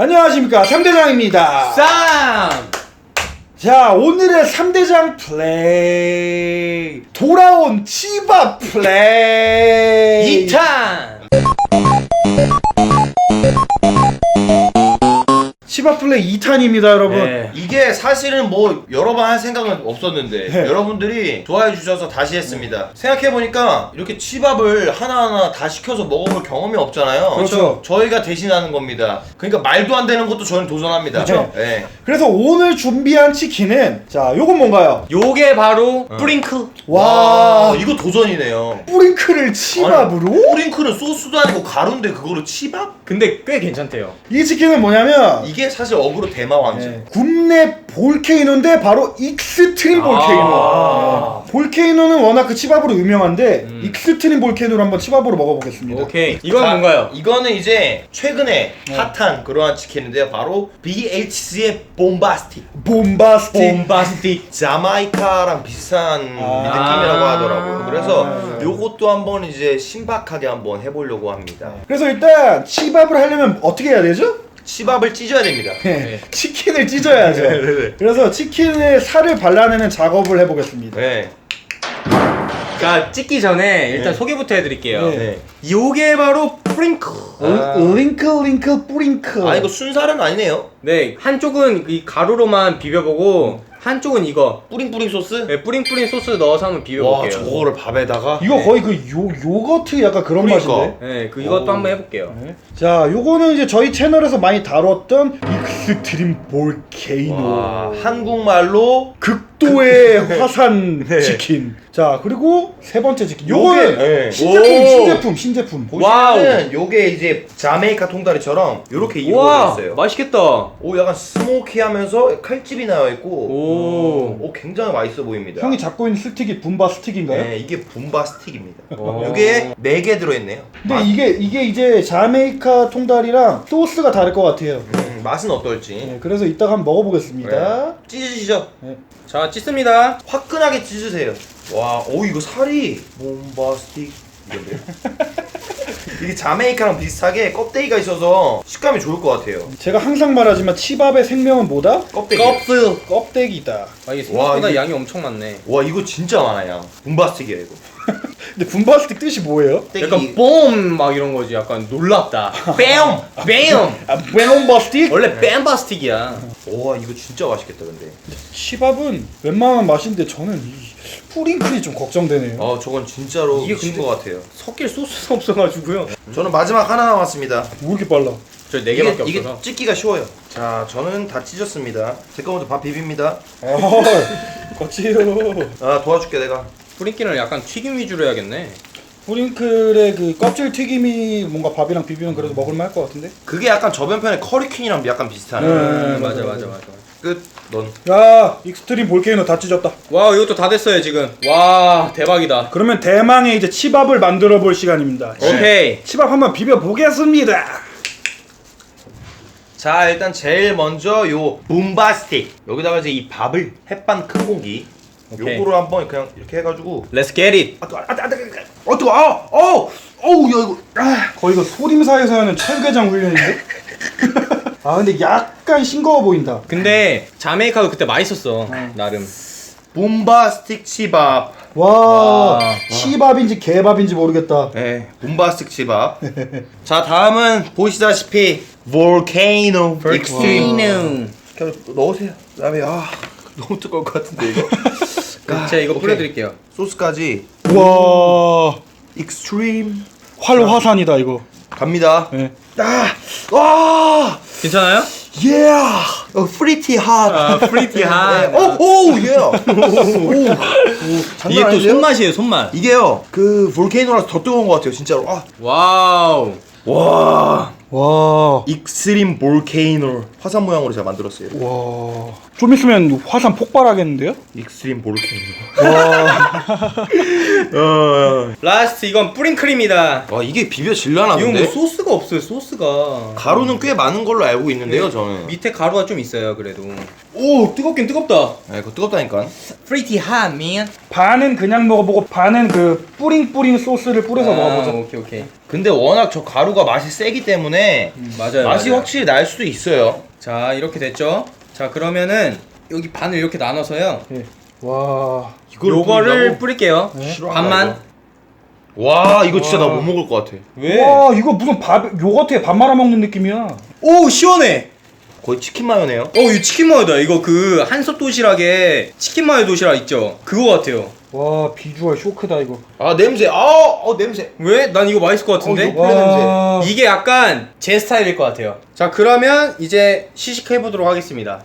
안녕하십니까 삼대장입니다 쌈! 자 오늘의 삼대장 플레이 돌아온 치밥 플레이 2탄! 치밥 플레이 2탄입니다 여러분 네. 이게 사실은 뭐 여러 번 할 생각은 없었는데 네. 여러분들이 좋아해 주셔서 다시 했습니다. 생각해 보니까 이렇게 치밥을 하나하나 다 시켜서 먹어볼 경험이 없잖아요. 그렇죠. 저희가 대신하는 겁니다. 그러니까 말도 안 되는 것도 저는 도전합니다. 그렇죠. 네. 그래서 오늘 준비한 치킨은 자 요건 뭔가요? 요게 바로 뿌링클. 와와 이거 도전이네요. 뿌링클을 치밥으로? 뿌링클은 소스도 아니고 가루인데 그거를 치밥? 근데 꽤 괜찮대요. 이 치킨은 뭐냐면 이게 사실 어그로 대마 왕지. 네, 굽네 볼케이노인데 바로 익스트림 볼케이노 아. 네. 볼케이노는 워낙 그 치밥으로 유명한데 음. 익스트림 볼케이노를 한번 치밥으로 먹어보겠습니다 오케이. 이건 자, 뭔가요? 이거는 이제 최근에 네. 핫한 그러한 치킨인데요. 바로 BHC의 bombastick. 봄바스틱 봄바스틱. 자마이카랑 비슷한 아. 느낌이라고 하더라고요. 그래서 아. 요것도 한번 이제 신박하게 한번 해보려고 합니다. 그래서 일단 치밥을 하려면 어떻게 해야 되죠? 치밥을 찢어야 됩니다. 네. 치킨을 찢어야죠 네, 네, 네. 그래서 치킨의 살을 발라내는 작업을 해보겠습니다 네. 자, 찍기 전에 일단 네. 소개부터 해드릴게요. 네. 네. 요게 바로 뿌링클. 아. 링클 링클 뿌링클 아 이거 순살은 아니네요. 네, 한쪽은 이 가루로만 비벼보고 한쪽은 이거 뿌링뿌링 소스. 네, 뿌링뿌링 소스 넣어서 한번 와 비벼볼게요. 저거를 밥에다가. 이거 거의 그 요, 요거트 약간 그런 그러니까. 맛인데 네, 그 이것도 오. 한번 해볼게요. 네. 자 요거는 이제 저희 채널에서 많이 다뤘던 익스트림 볼케이노 와 한국말로 극 도의 화산 네. 치킨 자 그리고 세 번째 치킨 요게- 요거는 네. 신제품 오. 신제품 신제품 보시면은 요게 이제 자메이카 통다리처럼 요렇게 와, 이루어져 있어요. 맛있겠다. 오 약간 스모키하면서 칼집이 나와 있고 오. 오 굉장히 맛있어 보입니다. 형이 잡고 있는 스틱이 붐바 스틱인가요? 네 이게 붐바 스틱입니다. 오. 요게 4개 들어있네요. 근데 맛, 이게 이게 이제 자메이카 통다리랑 소스가 다를 것 같아요 음, 맛은 어떨지. 네, 그래서 이따가 한번 먹어보겠습니다 찢으시죠. 자, 찢습니다. 화끈하게 찢으세요. 와, 오 이거 살이 bomba 스틱 이건데요. 이게 자메이카랑 비슷하게 껍데기가 있어서 식감이 좋을 것 같아요. 제가 항상 말하지만 치밥의 생명은 뭐다? 껍데기. 껍질. 껍데기다 아, 이게 생각보다 와, 이게- 양이 엄청 많네. 와 이거 진짜 많아요. 스틱이에요 이거. 근데 붐바 스틱 뜻이 뭐예요? 약간 뽐! 막 이런 거지. 약간 놀랍다. 뺨! 뺨! 아 붐바 스틱? 원래 뺨바스틱이야. 와 이거 진짜 맛있겠다 근데. 치밥은 웬만한 맛인데 저는 이 뿌링클이 좀 걱정되네요. 아 저건 진짜로 이게 미친 근데- 것 같아요. 섞일 소스가 없어가지고요. 저는 마지막 하나 남았습니다. 왜 이렇게 빨라? 저네 이게, 개밖에 이게 없어서. 찢기가 쉬워요. 자 저는 다 찢었습니다. 제거 먼저 밥 비빕니다. 아, 거치요. 아 도와줄게 내가. 뿌링기는 약간 튀김 위주로 해야겠네. 뿌링클의 그 껍질 튀김이 뭔가 밥이랑 비비면 그래도 먹을만 할 것 같은데? 그게 약간 저변편의 커리퀸이랑 약간 비슷하네. 네. 음, 맞아, 맞아, 맞아. 맞아. 끝. 넌. 야, 익스트림 볼케이노 다 찢었다. 와, 이것도 다 됐어요, 지금. 와, 대박이다. 그러면 대망의 이제 치밥을 만들어 볼 시간입니다. 오케이. 치밥 한번 비벼 보겠습니다. 자 일단 제일 먼저 요 붐바스틱 여기다가 이제 이 밥을 햇반 큰 공기 오케이. 요거를 한번 그냥 이렇게 해가지고 Let's get it. 아 뜨거 아아 뜨거 어 뜨거 아 어우 어우 야 이거 아 거의 이거 소림사에서 하는 철괴장 훈련인데? 아 근데 약간 싱거워 보인다. 근데 자메이카도 그때 맛있었어. 나름. 붐바스틱 치밥 와, 와. 치밥인지 개밥인지 모르겠다. 네 붐바스틱 치밥 자 다음은 보시다시피 볼케이노 익스트림 음. 그냥 넣으세요 그다음에 아 너무 뜨거울 것 같은데 이거 제가 이거 오케이. 뿌려드릴게요. 소스까지 와, 익스트림 활화산이다 이거. 갑니다 네. 아와 괜찮아요? 예! 어, 프리티 핫. 아, 프리티 핫. 오, 오, 예. 오, 오, 장난 이게 또 아닌데요? 손맛이에요, 손맛. 이게요, 그 볼케이노라서 더 뜨거운 것 같아요, 진짜로. 아, 와우. 와, 와, 익스트림 볼케이노 화산 모양으로 제가 만들었어요. 와. 좀 있으면 화산 폭발하겠는데요? 익스트림 볼케이노. 와, 라스트 이건 뿌링클입니다. 와 이게 비벼 질라나 이건? 뭐 소스가 없어요, 소스가. 가루는 꽤 많은 걸로 알고 있는데요, 저는. 밑에 가루가 좀 있어요, 그래도. 오, 뜨겁긴 뜨겁다. 아, 이거 뜨겁다니까. Pretty hot, man. 반은 그냥 먹어보고 반은 그 뿌링뿌링 소스를 뿌려서 아, 먹어보자. 오케이, 오케이. 근데 워낙 저 가루가 맛이 세기 때문에 때문에 맞아요. 맛이 맞아요. 확실히 날 수도 있어요. 자 이렇게 됐죠. 자 그러면은 여기 반을 이렇게 나눠서요. 예. 와. 이걸 요거를 뿌린다고? 뿌릴게요. 싫어한다, 반만. 와 이거 진짜 나 와. 못 먹을 것 같아. 왜? 와 이거 무슨 밥 요거트에 밥 말아 먹는 느낌이야. 오 시원해. 거의 치킨 마요네요. 어 이거 치킨 마요다. 이거 그 한솥 도시락에 치킨 마요 도시락 있죠. 그거 같아요. 와 비주얼 쇼크다 이거. 아 냄새. 아 어 냄새. 왜? 난 이거 맛있을 것 같은데. 어, 와. 이게 약간 제 스타일일 것 같아요. 자 그러면 이제 시식해 보도록 하겠습니다.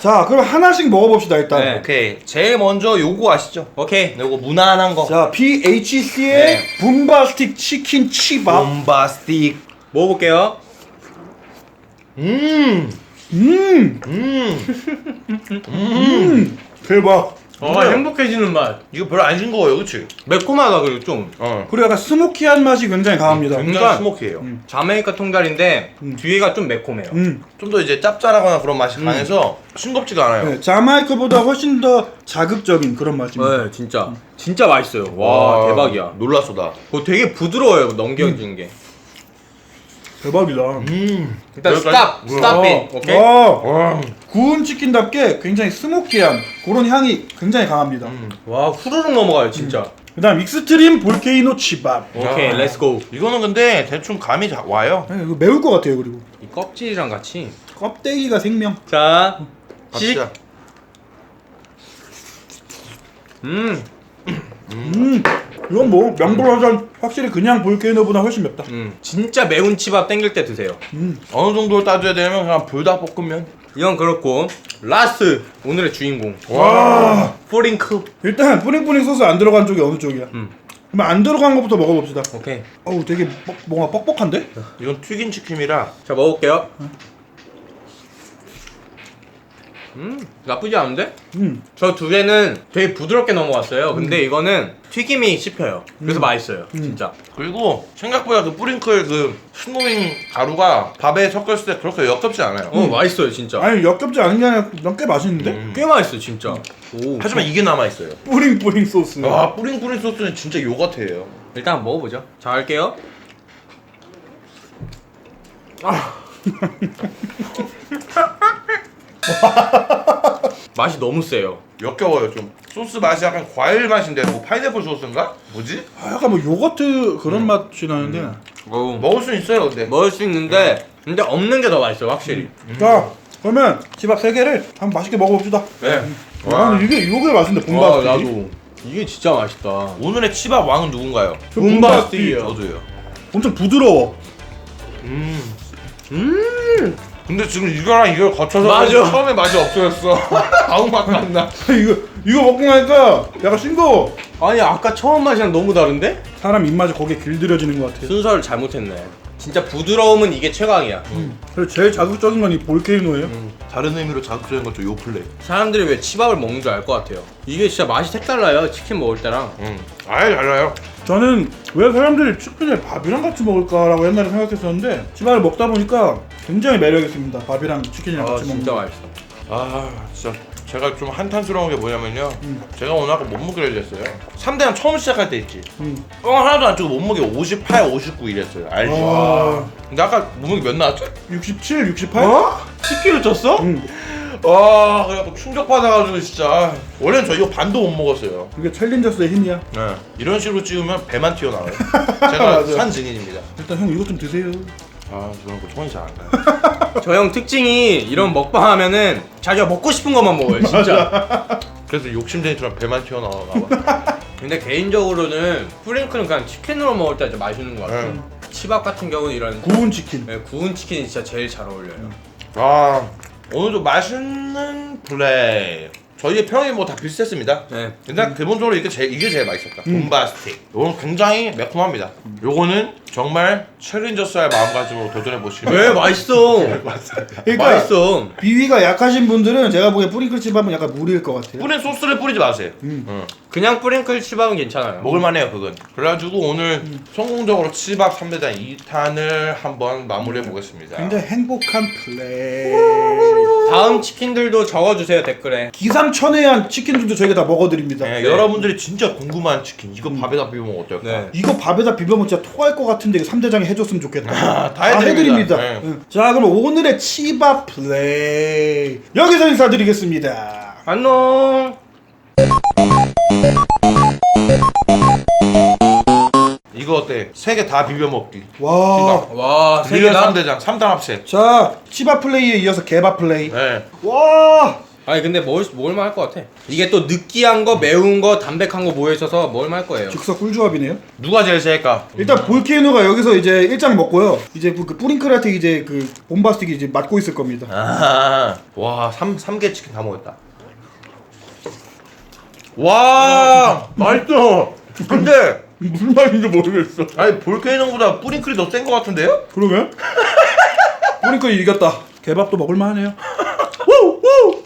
자 그럼 하나씩 먹어봅시다 일단. 네. 오케이. 제일 먼저 요거 아시죠? 오케이. 요거 무난한 거. 자 BHC의 네. 붐바스틱 치킨 치밥. 봄바스틱. 먹어볼게요. 음. 음, 음. 음, 대박. 어 행복해지는 맛. 이거 별로 안 싱거워요, 그렇지? 매콤하다 그리고 좀. 어. 그리고 약간 스모키한 맛이 굉장히 강합니다. 굉장히 그러니까- 스모키해요. 음. 자메이카 통달인데 음. 뒤에가 좀 매콤해요. 음, 좀더 이제 짭짤하거나 그런 맛이 강해서 싱겁지가 않아요. 네, 자마이카보다 훨씬 더 자극적인 그런 맛입니다. 네, 진짜 진짜 맛있어요. 와, 대박이야. 놀랐어 나. 뭐 되게 부드러워요 넘겨지는 게. 대박이다. 음. 일단 스탑, 뭐야? 스탑 빈. 오케이. 와, 와. 구운 치킨답게 굉장히 스모키한 그런 향이 굉장히 강합니다. 음. 와 후루룩 넘어가요 진짜. 그다음 익스트림 볼케이노 치밥. 오케이, 야. 렛츠 고. 이거는 근데 대충 감이 자- 와요. 네, 이거 매울 것 같아요. 그리고 이 껍질이랑 같이. 껍데기가 생명. 자, 시식. 갑시다. 음, 음, 이건 뭐 명불허전 확실히 그냥 볼케이노보다 훨씬 맵다. 음, 진짜 매운 치밥 땡길 때 드세요. 음, 어느 정도를 따져야 되면 그냥 불닭볶음면. 이건 그렇고 라스트 오늘의 주인공 와, 포링크. 일단 뿌링뿌링 소스 안 들어간 쪽이 어느 쪽이야? 음. 그럼 안 들어간 것부터 먹어봅시다. 오케이. 어우, 되게 뻑- 뭔가 뻑뻑한데? 이건 튀긴 치킨이라 자 먹을게요. 음, 나쁘지 않은데? 음, 저 두 개는 되게 부드럽게 넘어갔어요. 근데 이거는 튀김이 씹혀요. 그래서 맛있어요. 진짜. 그리고 생각보다 그 뿌링클 그 스노윙 가루가 밥에 섞였을 때 그렇게 역겹지 않아요. 어, 맛있어요, 진짜. 아니 역겹지 않은 게 아니라 난 꽤 맛있는데? 음. 꽤 맛있어, 진짜. 오. 하지만 이게 남아 있어요. 뿌링뿌링 소스. 아 뿌링뿌링 소스는 진짜 요 같아요. 일단 한번 먹어보죠. 자, 할게요. 맛이 너무 세요. 역겨워요 좀. 소스 맛이 약간 과일 맛인데 뭐 파인애플 소스인가? 뭐지? 아, 약간 뭐 요거트 그런 맛이 나는데. 오. 먹을 수 있어요 근데. 먹을 수 있는데, 근데 없는 게 더 맛있어요, 확실히. 자, 그러면 집앞 세 개를 한번 맛있게 먹어봅시다. 네. 아, 근데 이게 이게 맛있는데 와, 봄바스틱. 나도. 이게 진짜 맛있다. 오늘의 치밥 왕은 누군가요? 봄바스틱이요. 저도요. 엄청 부드러워. 음. 음. 근데 지금 이거랑 이걸 거쳐서 맞아. 처음에 맛이 없어졌어. 아무 맛도 안 나. 이거 이거 먹고 나니까 약간 싱거워. 아니, 아까 처음 맛이랑 너무 다른데? 사람 입맛이 거기에 길들여지는 것 같아요. 순서를 잘못했네. 진짜 부드러움은 이게 최강이야. 그리고 제일 자극적인 건 이 볼케이노예요. 다른 의미로 자극적인 건 좀 요 플레. 사람들이 왜 치밥을 먹는 줄 알 것 같아요. 이게 진짜 맛이 색달라요. 치킨 먹을 때랑. 음. 아예 달라요. 저는 왜 사람들이 치킨을 밥이랑 같이 먹을까라고 옛날에 생각했었는데 치밥을 먹다 보니까 굉장히 매력 있습니다. 밥이랑 치킨이랑 아 같이 먹는. 진짜 거. 맛있어. 아 진짜 제가 좀 한탄스러운 게 뭐냐면요. 음. 제가 오늘 아까 몸무게를 쟀어요. 3대랑 처음 시작할 때 있지. 음. 뻥 하나도 안 치고 몸무게 58, 59 이랬어요. 알지? 와. 근데 아까 몸무게 몇 나왔죠? 67, 68? 어? 10kg 쪘어? 음. 와 그래갖고 충격 받아가지고 진짜 원래는 저 이거 반도 못 먹었어요. 이게 챌린저스의 힘이야. 네. 이런 식으로 찍으면 배만 튀어나와요. 제가 맞아. 산 증인입니다. 일단 형 이거 좀 드세요. 아 저런 거 손이 잘 안 가요. 저 형 특징이 이런 먹방 하면은 자기가 먹고 싶은 것만 먹어요. 진짜. 그래서 욕심쟁이처럼 배만 튀어나와가 봐. 근데 개인적으로는 프링클은 그냥 치킨으로 먹을 때 진짜 맛있는 것 같아요. 네. 치밥 같은 경우는 이런 구운 치킨. 네, 구운 치킨이 진짜 제일 잘 어울려요. 아 오늘도 맛있는 플레이. 저희의 평이 뭐 다 비슷했습니다. 네. 일단 기본적으로 이게 제일 이게 제일 맛있었다. 봄바스틱. 이건 굉장히 매콤합니다. 요거는 정말 챌린저스의 마음가짐으로 도전해 보시면 왜 맛있어? 그러니까 맛있어. 비위가 약하신 분들은 제가 보기엔 뿌링클 집밥은 약간 무리일 것 같아요. 뿌린 소스를 뿌리지 마세요. 음. 응. 그냥 프링클 치밥은 괜찮아요. 먹을만해요 그건. 그래가지고 오늘 성공적으로 치밥 3대장 2탄을 한번 마무리해 보겠습니다. 굉장히 행복한 플레이. 다음 치킨들도 적어주세요 댓글에. 기상천외한 치킨들도 저희가 다 먹어드립니다. 네, 네. 여러분들이 진짜 궁금한 치킨 이거 밥에다 비벼 먹으면 어떨까? 네. 이거 밥에다 비벼 먹으면 진짜 토할 것 같은 같은데 3대장이 해줬으면 좋겠다. 아, 다 해드립니다. 네. 응. 자 그럼 오늘의 치밥 플레이 여기서 인사드리겠습니다. 안녕. 이거 어때? 세 개 다 비벼 먹기. 와. 와, 세 밀려 개다. 3대장 3단 합체. 자 치밥 플레이에 이어서 개밥 플레이. 네. 와. 아니 근데 먹을 먹을만 할 것 같아. 이게 또 느끼한 거, 매운 거, 담백한 거 모여 있어서 먹을만 할 거예요. 즉석 꿀조합이네요. 누가 제일 세일까? 일단 볼케이노가 여기서 이제 일장 먹고요. 이제 그 뿌링클한테 이제 그 봄바스틱이 이제 맞고 있을 겁니다. 아. 와, 3 3개 치킨 다 먹었다. 와, 맛있어. 근데 무슨 말인지 모르겠어. 아니 볼케이노보다 뿌링클이 더 센 것 같은데요? 그러게? 뿌링클이 이겼다. 개밥도 먹을만하네요.